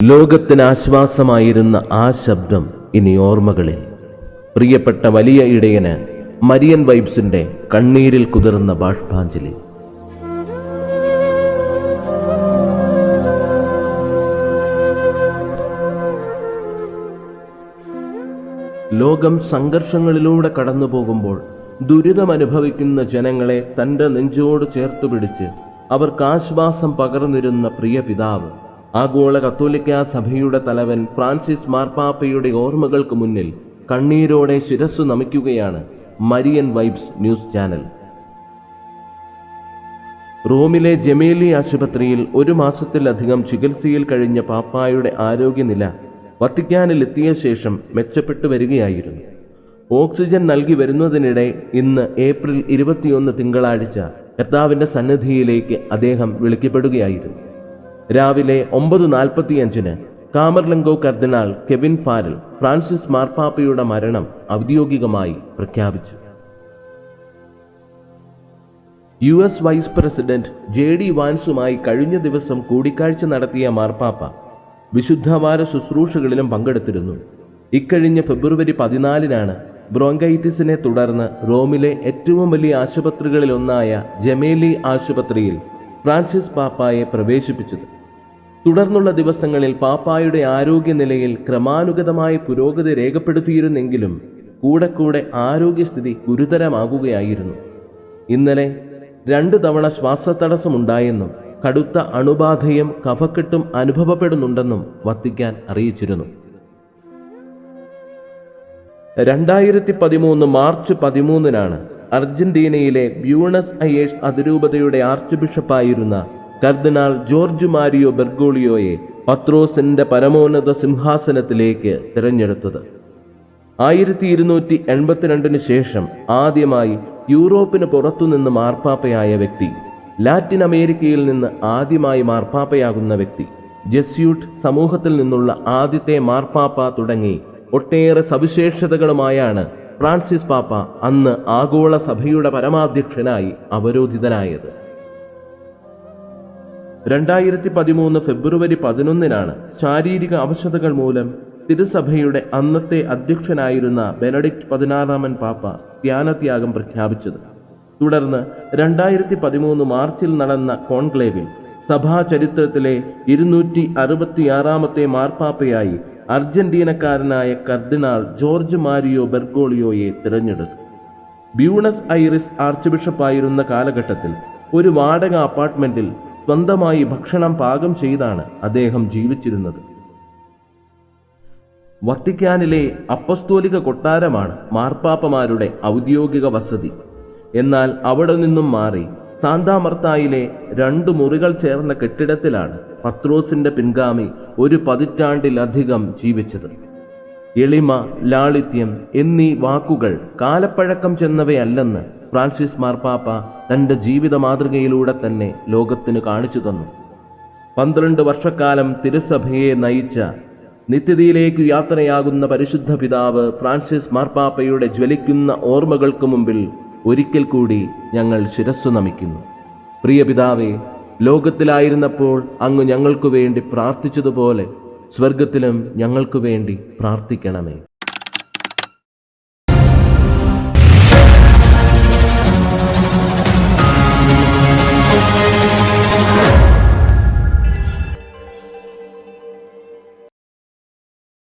ലോകത്തിന് ആശ്വാസമായിരുന്ന ആ ശബ്ദം ഇനി ഓർമ്മകളിൽ. പ്രിയപ്പെട്ട വലിയ ഇടയന് മരിയൻ വൈബ്സിന്റെ കണ്ണീരിൽ കുതിർന്ന ബാഷ്പാഞ്ജലി. ലോകം സംഘർഷങ്ങളിലൂടെ കടന്നു പോകുമ്പോൾ ദുരിതമനുഭവിക്കുന്ന ജനങ്ങളെ തന്റെ നെഞ്ചോട് ചേർത്തു പിടിച്ച് അവർക്ക് ആശ്വാസം പകർന്നിരുന്ന പ്രിയ പിതാവ് ആഗോള കത്തോലിക്ക സഭയുടെ തലവൻ ഫ്രാൻസിസ് മാർപ്പാപ്പയുടെ ഓർമ്മകൾക്ക് മുന്നിൽ കണ്ണീരോടെ ശിരസ് നമിക്കുകയാണ് മരിയൻ വൈബ്സ് ന്യൂസ് ചാനൽ. റോമിലെ ജമേലി ആശുപത്രിയിൽ ഒരു മാസത്തിലധികം ചികിത്സയിൽ കഴിഞ്ഞ പാപ്പായുടെ ആരോഗ്യനില വത്തിക്കാനിലെത്തിയ ശേഷം മെച്ചപ്പെട്ടു വരികയായിരുന്നു. ഓക്സിജൻ നൽകി വരുന്നതിനിടെ ഇന്ന് ഏപ്രിൽ ഇരുപത്തിയൊന്ന് തിങ്കളാഴ്ച കർത്താവിന്റെ സന്നിധിയിലേക്ക് അദ്ദേഹം വിളിക്കപ്പെടുകയായിരുന്നു. രാവിലെ ഒമ്പത് നാൽപ്പത്തിയഞ്ചിന് camerlengo cardinal Kevin Farrell Francis മാർപ്പാപ്പയുടെ മരണം ഔദ്യോഗികമായി പ്രഖ്യാപിച്ചു. U S vice president J D വാൻസുമായി കഴിഞ്ഞ ദിവസം കൂടിക്കാഴ്ച നടത്തിയ മാർപ്പാപ്പ വിശുദ്ധവാര ശുശ്രൂഷകളിലും പങ്കെടുത്തിരുന്നു. ഇക്കഴിഞ്ഞ ഫെബ്രുവരി പതിനാലിനാണ് ബ്രോങ്കൈറ്റിസിനെ തുടർന്ന് റോമിലെ ഏറ്റവും വലിയ ആശുപത്രികളിലൊന്നായ ജമേലി ആശുപത്രിയിൽ ഫ്രാൻസിസ് പാപ്പായെ പ്രവേശിപ്പിച്ചത്. തുടർന്നുള്ള ദിവസങ്ങളിൽ പാപ്പായുടെ ആരോഗ്യനിലയിൽ ക്രമാനുഗതമായ പുരോഗതി രേഖപ്പെടുത്തിയിരുന്നെങ്കിലും കൂടെ കൂടെ ആരോഗ്യസ്ഥിതി ഗുരുതരമാകുകയായിരുന്നു. ഇന്നലെ രണ്ടു തവണ ശ്വാസതടസ്സമുണ്ടായെന്നും കടുത്ത അണുബാധയും കഫക്കെട്ടും അനുഭവപ്പെടുന്നുണ്ടെന്നും വത്തിക്കാൻ അറിയിച്ചിരുന്നു. രണ്ടായിരത്തി പതിമൂന്ന് മാർച്ച് പതിമൂന്നിനാണ് അർജന്റീനയിലെ ബ്യൂണസ് അയേഴ്സ് അതിരൂപതയുടെ ആർച്ച് ബിഷപ്പായിരുന്ന കർദിനാൾ ജോർജ് മാരിയോ ബെർഗോളിയോയെ പത്രോസിന്റെ പരമോന്നത സിംഹാസനത്തിലേക്ക് തിരഞ്ഞെടുത്തത്. ആയിരത്തി ഇരുന്നൂറ്റി എൺപത്തിരണ്ടിന് ശേഷം ആദ്യമായി യൂറോപ്പിന് പുറത്തുനിന്ന് മാർപ്പാപ്പയായ വ്യക്തി ലാറ്റിൻ അമേരിക്കയിൽ നിന്ന് ആദ്യമായി മാർപ്പാപ്പയാകുന്ന വ്യക്തി ജെസ്യൂട്ട് സമൂഹത്തിൽ നിന്നുള്ള ആദ്യത്തെ മാർപ്പാപ്പ തുടങ്ങി ഒട്ടേറെ സവിശേഷതകളുമായാണ് ഫ്രാൻസിസ് പാപ്പ അന്ന് ആഗോള സഭയുടെ പരമാധ്യക്ഷനായി അവരോധിതനായത്. രണ്ടായിരത്തി പതിമൂന്ന് ഫെബ്രുവരി പതിനൊന്നിനാണ് ശാരീരിക അവശതകൾ മൂലം തിരുസഭയുടെ അന്നത്തെ അധ്യക്ഷനായിരുന്ന ബെനഡിക്ട് പതിനാറാമൻ പാപ്പ ധ്യാനത്യാഗം പ്രഖ്യാപിച്ചത്. തുടർന്ന് രണ്ടായിരത്തി പതിമൂന്ന് മാർച്ചിൽ നടന്ന കോൺക്ലേവിൽ സഭാ ചരിത്രത്തിലെ ഇരുന്നൂറ്റി അറുപത്തിയാറാമത്തെ മാർപ്പാപ്പയായി അർജന്റീനക്കാരനായ കർദിനാൾ ജോർജ് മാരിയോ ബെർഗോളിയോയെ തിരഞ്ഞെടുത്തു. ബ്യൂണസ് ഐറിസ് ആർച്ച് ബിഷപ്പായിരുന്ന കാലഘട്ടത്തിൽ ഒരു വാടക അപ്പാർട്ട്മെന്റിൽ സ്വന്തമായി ഭക്ഷണം പാകം ചെയ്താണ് അദ്ദേഹം ജീവിച്ചിരുന്നത്. വത്തിക്കാനിലെ അപ്പസ്തോലിക കൊട്ടാരമാണ് മാർപ്പാപ്പമാരുടെ ഔദ്യോഗിക വസതി. എന്നാൽ അവിടെ നിന്നും മാറി സാന്താമർത്തായിലെ രണ്ട് മുറികൾ ചേർന്ന കെട്ടിടത്തിലാണ് പത്രോസിന്റെ പിൻഗാമി ഒരു പതിറ്റാണ്ടിലധികം ജീവിച്ചത്. എളിമ ലാളിത്യം എന്നീ വാക്കുകൾ കാലപ്പഴക്കം ചെന്നവയല്ലെന്ന് ഫ്രാൻസിസ് മാർപ്പാപ്പ തന്റെ ജീവിത മാതൃകയിലൂടെ തന്നെ ലോകത്തിന് കാണിച്ചു തന്നു. പന്ത്രണ്ട് വർഷക്കാലം തിരുസഭയെ നയിച്ച നിത്യതയിലേക്ക് യാത്രയാകുന്ന പരിശുദ്ധ പിതാവ് ഫ്രാൻസിസ് മാർപ്പാപ്പയുടെ ജ്വലിക്കുന്ന ഓർമ്മകൾക്ക് മുമ്പിൽ ഒരിക്കൽ കൂടി ഞങ്ങൾ ശിരസ്സു നമിക്കുന്നു. പ്രിയ പിതാവേ ലോകത്തിലായിരുന്നപ്പോൾ അങ്ങ് ഞങ്ങൾക്കു വേണ്ടി പ്രാർത്ഥിച്ചതുപോലെ സ്വർഗത്തിലും ഞങ്ങൾക്കു വേണ്ടി പ്രാർത്ഥിക്കണമേ.